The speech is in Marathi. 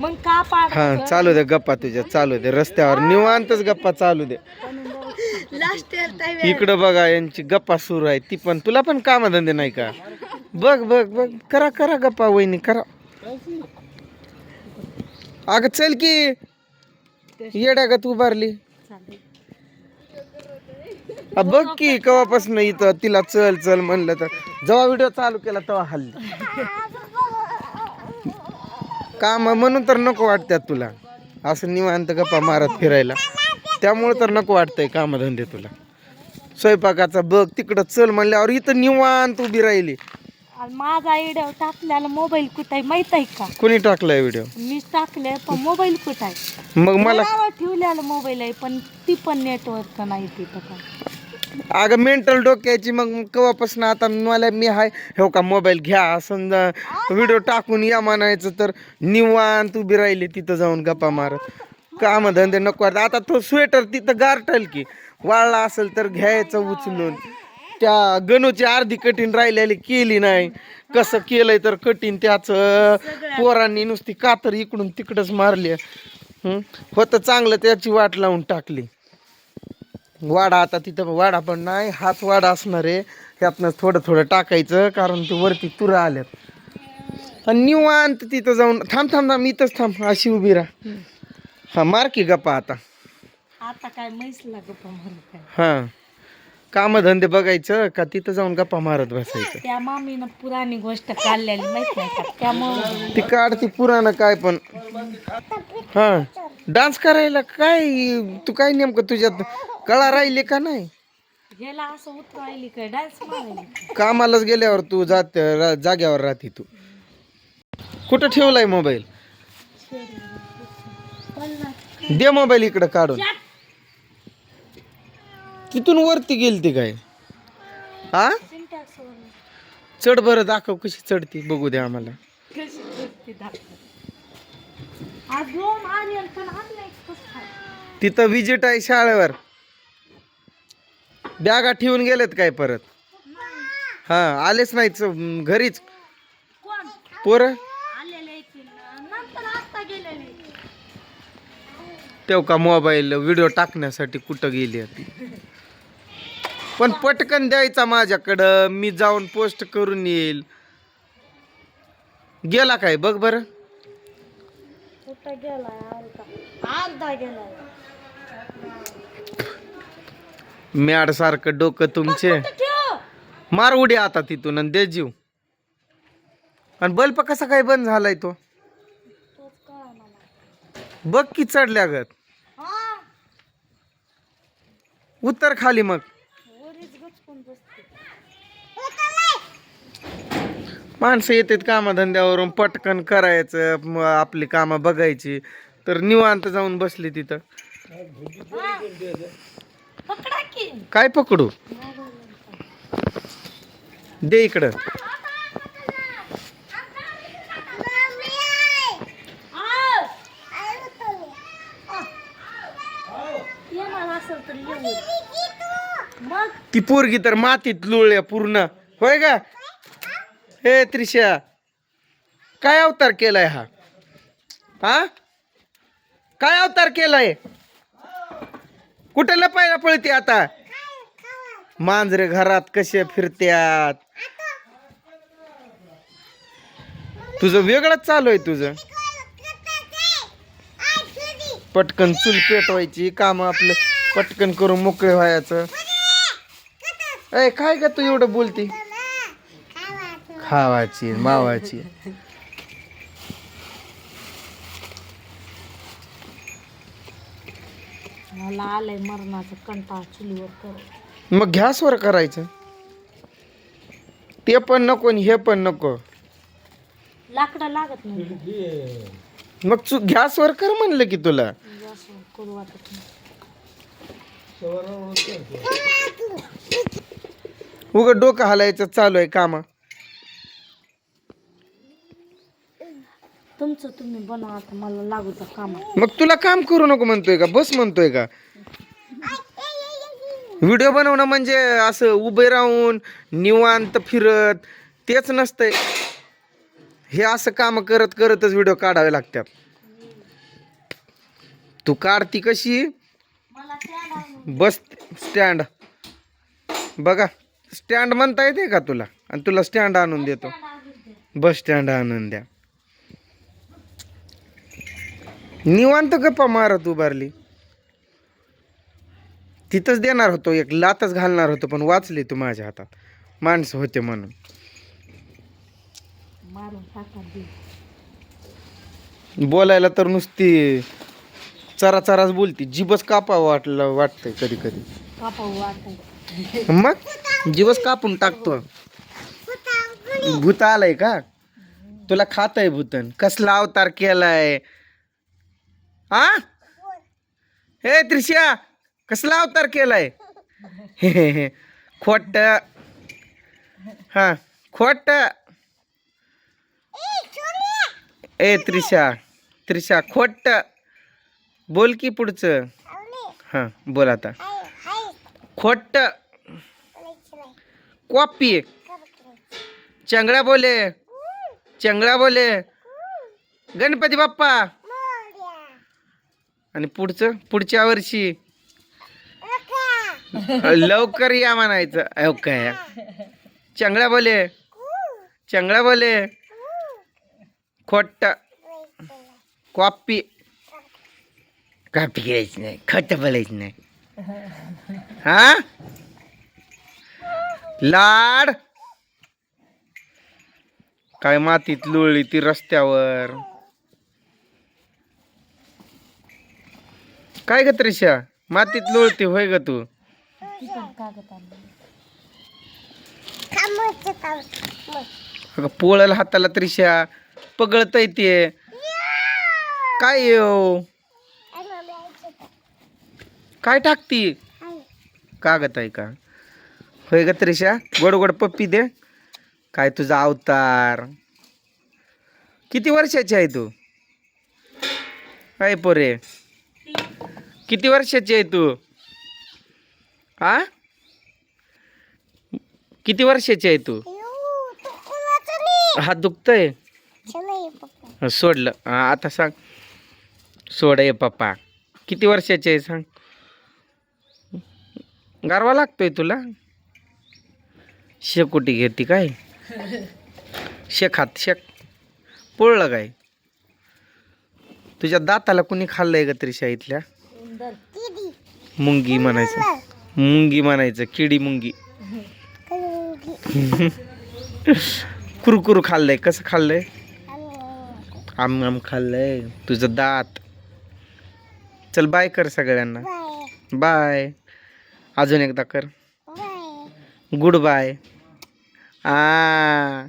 मग का पाड हा चालू दे गप्पा तुझ्या चालू दे. रस्त्यावर निवांतच गप्पा चालू दे. लास्ट इयर इकडं बघा यांची गप्पा सुरू आहे. ती पण तुला पण कामधंदे नाही का? बघ बघ बघ. करा करा गप्पा वहिनी करा. अगं चल की. येड्या का तू बारली आ, बघ की कवापासून इथं तिला चल चल म्हणलं तर. जेव्हा व्हिडिओ चालू केला तेव्हा हल्ली. काम म्हणून तर नको वाटत्यात तुला. असं निवांत गप्पा मारत फिरायला. त्यामुळे तर नको वाटतंय कामधंदे तुला. स्वयंपाकाचा बघ तिकडं चल म्हणल्यावर इथं निवांत उभी राहिली. माझा आयडिया टाकल्याला मोबाईल कुठे आहे माहीत आहे का? कोणी टाकलाय व्हिडिओ? मीच टाकले पण मोबाईल कुठे आहे? मग मला ठेवलेला मोबाईल आहे पण ती पण नेटवर्क नाही तिथं. का अगं मेंटल डोक्याची मग कवापासून आता मला मी हाय? हो का मोबाईल घ्या समजा व्हिडिओ टाकून या म्हणायचं तर निवांत उभी राहिली तिथं जाऊन गप्पा मारत. काम धंदे नको वाटत आता तो स्वेटर तिथं गारटल की. वाळला असेल तर घ्यायचं उचलून. त्या गणूची अर्धी कठीण राहिलेली केली नाही. कसं केलंय तर कठीण त्याच. पोरांनी नुसती कातर इकडून तिकडच मारली. होतं चांगलं त्याची वाट लावून टाकली. वाडा आता तिथं वाडा पण नाही हाच वाडा असणार आहे. ह्यातनं थोडं थोडं टाकायचं कारण ते वरती तुरा आल्यात. आणि निवांत तिथं जाऊन थांब थांब थांब इथंच थांब अशी उभी राहा. हा मार की गप्पा आता. आता काय म्हैसला गप्पा काय? हा. कामधंदे बघायचं का तिथं जाऊन गप्पा मारत बसायचं? त्या मामीनं पुराणी गोष्ट काढलेली माहीत नाही का? त्यामुळं ती काढती पुराणं काय पण. हा. डान्स करायला काय? तू काय नेमकं तुझ्यात कळा राहिली का नाही? ह्याला असं उतरायली काय डान्स मारायली कामालाच गेल्यावर तू जात रा- जाग्यावर राहते तू. कुठं ठेवलाय मोबाईल? दे मोबाईल इकडं काढून. तिथून वरती गेलती काय? हा चढ बरं दाखव कशी चढती बघू दे आम्हाला. कशी गोष्टी दाखव. आज दोन आणि पण आणलंय कसं काय? तिथं विजिट आहे शाळेवर. बॅगा ठेवून गेलेत काय परत? हा आलेच नाहीत च- घरीच. पोरं? तेव्हा का मोबाईल व्हिडिओ टाकण्यासाठी कुठं गेली पण पटकन द्यायचा माझ्याकडं. मी जाऊन पोस्ट करून येईल. गेला काय? बघ बरं. कुठं गेलाय अर्धा अर्धा गेलाय मॅड सारखं डोकं तुमचे. मार उडी आता तिथून आणि दे जीव. आणि बल्ब कसा काय बंद झालाय तो? बघ की चढल्या गत. उत्तर खाली मग. माणसं येतात कामधंद्यावरून पटकन करायचं आपली कामं बघायची. तर निवांत जाऊन बसली तिथं. पकडा की. काय पकडू? दे इकडं. ती पोरगी तर मातीत लुळल्या पूर्ण. होय का? हे त्रिशा काय अवतार केलाय हा? हा? काय अवतार केलाय? कुठे लपायला पळते आता? मांजरे घरात कसे फिरत्यात? तुझं वेगळंच चालू आहे तुझं. पटकन चूल पेटवायची काम आपलं पटकन करून मोकळे व्हायचं. ए काय का तू एवढं बोलती? खावाची मावाची. मला आलंय मरणाचं कंटाळ चुलीवर कर मग गॅसवर करायचं. ते पण नको आणि हे पण नको. लाकडं लागत नाही. मग तू गॅसवर कर म्हणलं की तुला. गॅसवर करू वाटत नाही उग डोकं हलायचं चालू आहे कामा. तुमचं तुम्ही बनवा आता मला लागू त्या कामात. मग तुला काम करू नको म्हणतोय का? बस म्हणतोय का? व्हिडिओ बनवणं म्हणजे असं उभे राहून निवांत फिरत तेच नसतंय. हे असं काम करत करतच व्हिडिओ काढावे लागतात. तू काढती कशी? मला त्या आणून बस स्टँड बघा स्टँड म्हणता येते का तुला? आणि तुला स्टँड आणून देतो. बस स्टँड आणून द्या. निवांत गप्पा मारत उभारली. तिथंच देणार होतो एक लातच घालणार होतो पण वाचली तू माझ्या हातात. माणसं होते म्हणून. बोलायला तर नुसती चरा चराच बोलती. जीबच कापा वाटलं वाटतंय कधी कधी. मग? जीवच कापून टाकतो. भूत आलंय का? तुला खात आहे भूतन. कसला अवतार केलाय? आ हे त्रिशा कसला अवतार केलाय? खोट. हा खोट. ए त्रिशा त्रिशा खोट. बोल की पुढचं. हा बोल आता. खोट. कॉपी. चंगळा बोले. चंगळा बोले. गणपती बाप्पा. आणि पुढचं पुढच्या वर्षी. लवकर या म्हणायचं. अहो काय चंगळा बोले. चंगळा बोले. खोट. कॉपी. कॉपी घ्यायची नाही. खट बोलायचं नाही. हा? लाड. काय मातीत लोळली ती रस्त्यावर. काय ग त्रिशा? मातीत लोळती होय ग तू. अगं पोळाला हाताला त्रिशा. पगळत येते काय येऊ हो? काय टाकती? कागद आहे का? होय ग त्रिशा गोड गोड पप्पी दे. काय तुझा अवतार? किती वर्षाची आहे तू? काय पोरे. किती वर्षाची आहे तू? आ किती वर्षाची आहे तू? हात दुखतय. सोडलं. आता सांग. सोड ये पप्पा. किती वर्षाची आहे सांग. गारवा लागतोय तुला? शेकोटी घेते काय? शेखात शेक. पोळलं काय? तुझ्या दाताला कुणी खाल्लंय का तरी इथल्या मुंगी म्हणायचं. मुंगी म्हणायचं किडी मुंगी. कुरकुरू खाल्लंय. कसं खाल्लंय? आम आम खाल्लंय. तुझं दात. चल बाय कर सगळ्यांना. बाय अजून एकदा कर. गुड बाय आ.